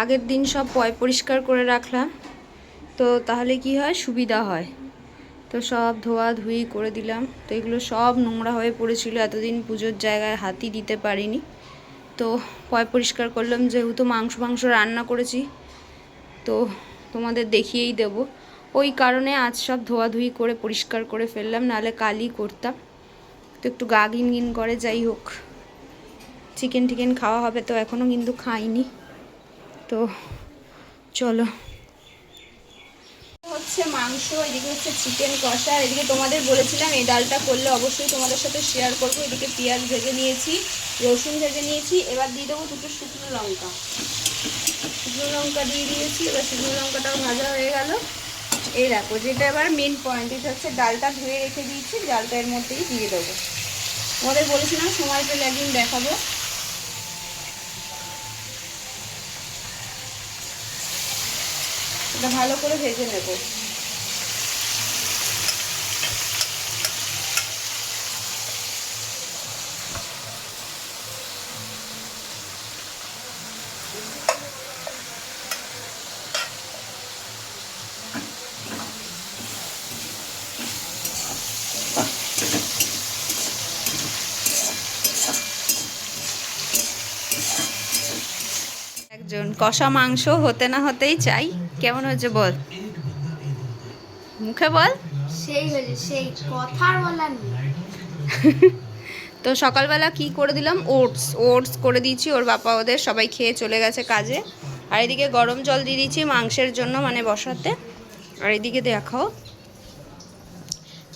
আগের দিন সব পয় পরিষ্কার করে রাখলাম। তো তাহলে কি হয়? সুবিধা হয়। তো সব ধোয়া ধুই করে দিলাম। তো এগুলো সব নোংরা হয়ে পড়েছিল। এতদিন পুজোর জায়গায় হাতই দিতে পারিনি। তো পয় পরিষ্কার করলাম। যেহেতু মাংস মাংস রান্না করেছি, তো তোমাদের দেখিয়েই দেব। ওই কারণে আজ সব ধোয়াধুয়ি করে পরিষ্কার করে ফেললাম। নাহলে কালই করতাম। তো একটু গা গিন গিন করে যাই হোক। চিকেন টিকেন খাওয়া হবে তো এখনও কিন্তু খাইনি। তো চলো। হচ্ছে মাংস, এদিকে হচ্ছে চিকেন কষা এদিকে তোমাদের বলেছিলাম এই ডালটা করলে অবশ্যই তোমাদের সাথে শেয়ার করব। এদিকে পেঁয়াজ ভেজে নিয়েছি, রসুন ভেজে নিয়েছি, এবার দিয়ে দেবো দুটো শুকনো লঙ্কা। শুকনো লঙ্কা দিয়ে দিয়েছি, এবার শুকনো লঙ্কাটাও ভাজা হয়ে গেল। এই দেখো, যেটা এবার মেন পয়েন্ট এটা হচ্ছে ডালটা ধুয়ে রেখে দিয়েছি, ডালটা এর মধ্যেই দিয়ে দেবো। তোমাদের বলেছিলাম সময় পেলে একদিন দেখাবো। এটা ভালো করে ভেজে নেব। একজন কষা মাংস হতে না হতেই চাই। কেমন হয়েছে বল? মুখে বল। সেই হয়েছে সেই কথার বলার তো সকালবেলা কি করে দিলাম? ওটস ওটস করে দিয়েছি। ওর বাবা ওদের সবাই খেয়ে চলে গেছে কাজে। আর এদিকে গরম জল দিয়ে দিয়েছি মাংসের জন্য মানে বসাতে। আর এদিকে দেখাও।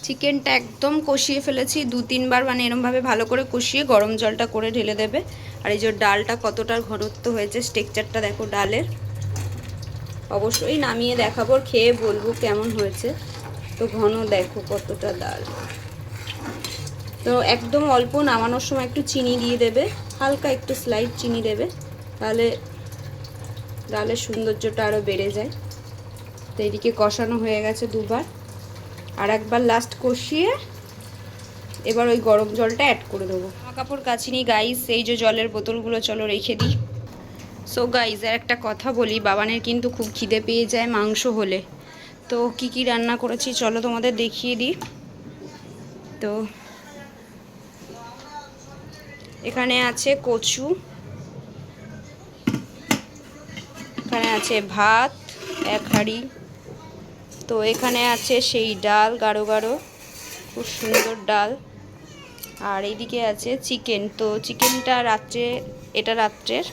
চিকেনটা একদম কষিয়ে ফেলেছি। দু তিনবার মানে এরমভাবে ভালো করে কষিয়ে গরম জলটা করে ঢেলে দেবে। আর এই যে ডালটা কতটা ঘনত্ব হয়েছে স্টেকচারটা দেখো ডালের। অবশ্যই নামিয়ে দেখাবো, খেয়ে বলব কেমন হয়েছে। তো ঘন দেখো কতটা ডাল তো একদম অল্প নামানোর সময় একটু চিনি দিয়ে দেবে, হালকা একটু স্লাইড চিনি দেবে, তাহলে ডালের সৌন্দর্যটা আরও বেড়ে যায়। তো এদিকে কষানো হয়ে গেছে দুবার। আর একবার লাস্ট কষিয়ে এবার ওই গরম জলটা অ্যাড করে দেবো। কাপড় কাছিনি গাইস এই যে জলের বোতলগুলো, চলো রেখে দিই। সো গাইজ আর একটা কথা বলি, বাবানের কিন্তু খুব খিদে পেয়ে যায় মাংস হলে। তো কি কি রান্না করেছি চলো তোমাদের দেখিয়ে দিই। তো এখানে আছে কচু, এখানে আছে ভাত, এক হাঁড়ি। তো এখানে আছে সেই ডাল, গাঢ় গাঢ়, খুব সুন্দর ডাল। আর এইদিকে আছে চিকেন। তো চিকেনটা রাত্রে, এটা রাত্রের।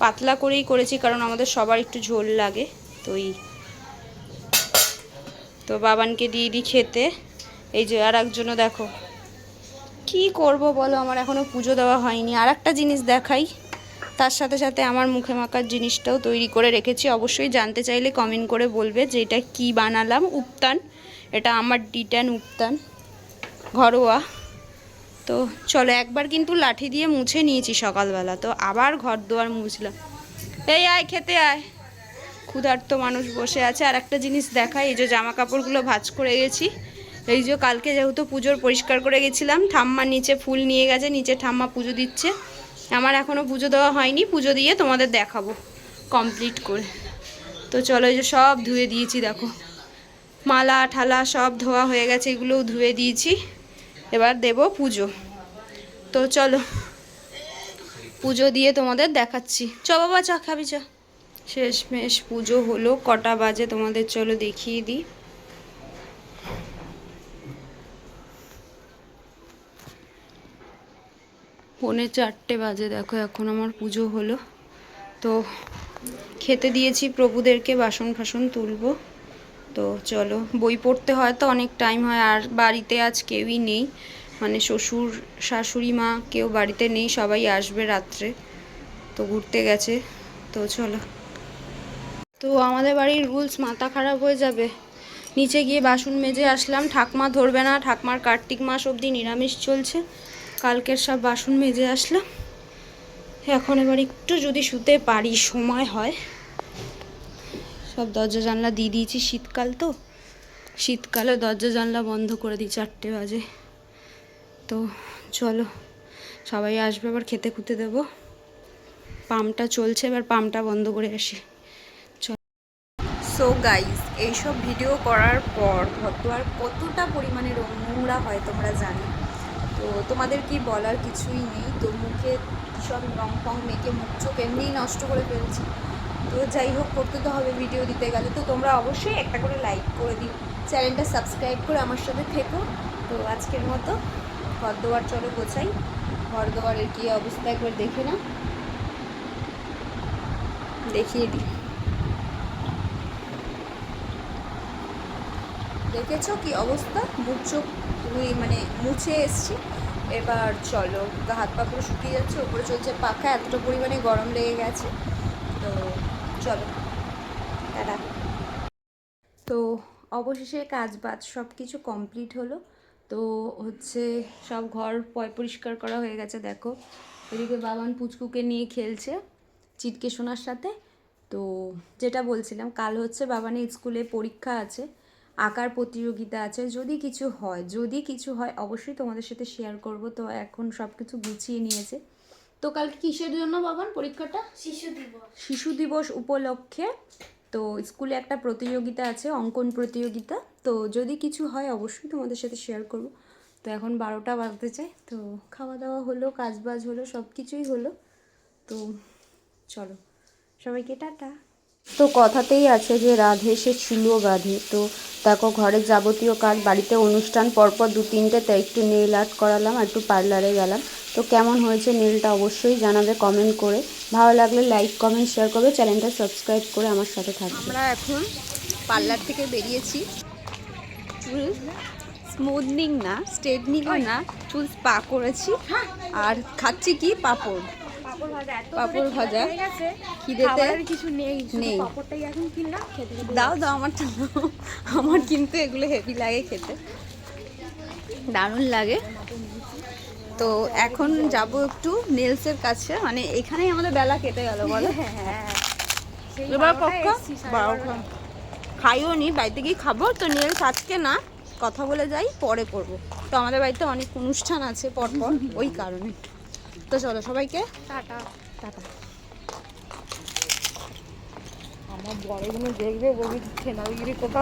পাতলা করেই করেছি, কারণ আমাদের সবার একটু ঝোল লাগে তো এই তো বাবানকে দিয়ে দিই খেতে। এই যে আর একজনও দেখো। কি করব বলো, আমার এখনও পুজো দেওয়া হয়নি। আর একটা জিনিস দেখাই, তার সাথে সাথে আমার মুখে মাখার জিনিসটাও তৈরি করে রেখেছি। অবশ্যই জানতে চাইলে কমেন্ট করে বলবে যে এটা কী বানালাম, উপতান। এটা আমার ডিটান উপতান, ঘরোয়া। তো চলো একবার কিন্তু লাঠি দিয়ে মুছে নিয়েছি সকালবেলা। তো আবার ঘর দুয়ার মুছলাম। এই আয়, খেতে আয়। ক্ষুধার্ত মানুষ বসে আছে। আর একটা জিনিস দেখাই, এই যে জামা কাপড়গুলো ভাজ করে গেছি। এই যে কালকে যেহেতু পুজোর পরিষ্কার করে গেছিলাম, ঠাম্মা নিচে ফুল নিয়ে গেছে, নিচে ঠাম্মা পুজো দিচ্ছে। আমার এখনও পুজো দেওয়া হয়নি, পুজো দিয়ে তোমাদের দেখাবো কমপ্লিট করে। তো চলো এই যে সব ধুয়ে দিয়েছি, দেখো। মালা, ঠালা সব ধোয়া হয়ে গেছে, এগুলোও ধুয়ে দিয়েছি। এবার দেব পুজো। তো চলো, পুজো দিয়ে তোমাদের দেখাচ্ছি। চ বাবা, চা খাবি, চ। শেষমেশ পুজো হলো, কটা বাজে তোমাদের চলো দেখিয়ে দিই। পৌনে চারটে বাজে, দেখো এখন আমার পুজো হলো। তো খেতে দিয়েছি প্রভুদেরকে বাসন ফাসন তুলবো। তো চলো, বই পড়তে হয় তো অনেক টাইম হয়, আর বাড়িতে আজ কেউই নেই। মানে শ্বশুর, শাশুড়ি মা কেউ বাড়িতে নেই, সবাই আসবে রাত্রে। তো ঘুরতে গেছে, তো চলো। তো আমাদের বাড়ির রুলস মাথা খারাপ হয়ে যাবে। নিচে গিয়ে বাসন মেজে আসলাম। ঠাকমা ধরবে না, ঠাকমার কার্তিক মাস অবধি নিরামিষ চলছে। কালকের সব বাসন মেজে আসলাম। এখন এবার একটু যদি শুতে পারি, সময় হয়। সব দরজা জানলা দিয়ে দিয়েছি। শীতকাল তো। শীতকালে দরজা জানলা বন্ধ করে দিই, চারটে বাজে। তো চলো, সবাই আসবে, আবার খেতে খুঁতে দেবো। পাম্পটা চলছে, এবার পাম্পটা বন্ধ করে আসি। সো গাইজ এইসব ভিডিও করার পর ঘরদুয়ার কতটা পরিমাণে নোংরা হয় তোমরা জানো? তো তোমাদের কি বলার কিছুই নেই। তো মুখে সব রং ফং মেখে মুখ চোখ এমনিই নষ্ট করে ফেলছি। তো যাই হোক, করতে তো হবে ভিডিও দিতে গেলে। তো তোমরা অবশ্যই একটা করে লাইক করে দিও। চ্যানেলটা সাবস্ক্রাইব করে আমার সাথে থেকো। তো আজকের মতো ঘরদোয়ার চলো গোছাই। ঘরদোয়ারের কী অবস্থা একবার দেখে না দেখিয়ে দিই। দেখেছ কি অবস্থা? মুখ চোখ মানে মুছে এসছি। এবার চলো হাত পা শুকিয়ে যাচ্ছে ওপরে চলছে পাখা, এতটা পরিমাণে গরম লেগে গেছে। তো চলো। টাটা। তো অবশেষে কাজ বাজ সব কিছু কমপ্লিট হলো। তো হচ্ছে সব ঘর পয় পরিষ্কার করা হয়ে গেছে, দেখো। এদিকে বাবান পুচকুকে নিয়ে খেলছে চিটকে সোনার সাথে। তো যেটা বলছিলাম, কাল হচ্ছে বাবানের স্কুলে পরীক্ষা আছে, আঁকার প্রতিযোগিতা আছে। যদি কিছু হয়, যদি কিছু হয়, অবশ্যই তোমাদের সাথে শেয়ার করব। তো এখন সব কিছু গুছিয়ে নিয়েছে। তো কালকে কিসের জন্য বাবান পরীক্ষাটা? শিশু দিবস। শিশু দিবস উপলক্ষে। তো স্কুলে একটা প্রতিযোগিতা আছে অঙ্কন প্রতিযোগিতা। তো যদি কিছু হয় অবশ্যই তোমাদের সাথে শেয়ার করব। তো এখন বারোটা বাজতে চাই তো খাওয়া দাওয়া হলো কাজ বাজ হলো সব কিছুই হলো। তো চলো সবাইকে টাটা। তো কথাতেই আছে যে রাধে সে ছিল গাধে। তো দেখো ঘরের যাবতীয় কাজ বাড়িতে অনুষ্ঠান পরপর দু তিনটে তো একটু নেল আর্ট করালাম আর একটু পার্লারে গেলাম। তো কেমন হয়েছে নেলটা অবশ্যই জানাবে কমেন্ট করে। ভালো লাগলে লাইক কমেন্ট শেয়ার করবে। চ্যানেলটা সাবস্ক্রাইব করে আমার সাথে থাকবে। আমরা এখন পার্লার থেকে বেরিয়েছি। চুল স্মুথনিং না স্ট্রেটনিংও না চুল স্পা করেছি। আর খাচ্ছি কি? পাপড়। পাপড় ভাজা। পাঁপড় ভাজা। গেছে। খিদেতে কিছু নেই। নেই। পাপড়টাই এখন কিনলাম খেতে খেতে দাও দাও আমারটা দাও আমার কিন্তু এগুলো হেভি লাগে খেতে। দারুণ লাগে। তো এখন যাব একটু নেলসের কাছে। মানে এখানেই আমাদের বেলা কেটে গেল বলো। হ্যাঁ বারোটা খাইও নি বাড়িতে গিয়ে খাব। তো নেলস আজকে না কথা বলে যাই পরে করব। তো আমাদের বাড়িতে অনেক অনুষ্ঠান আছে পরপর ওই কারণে। তো চলো সবাইকে। টাটা। টাটা। আমার বড়গুলো দেখবে বলবি ছেনাগিরি করতে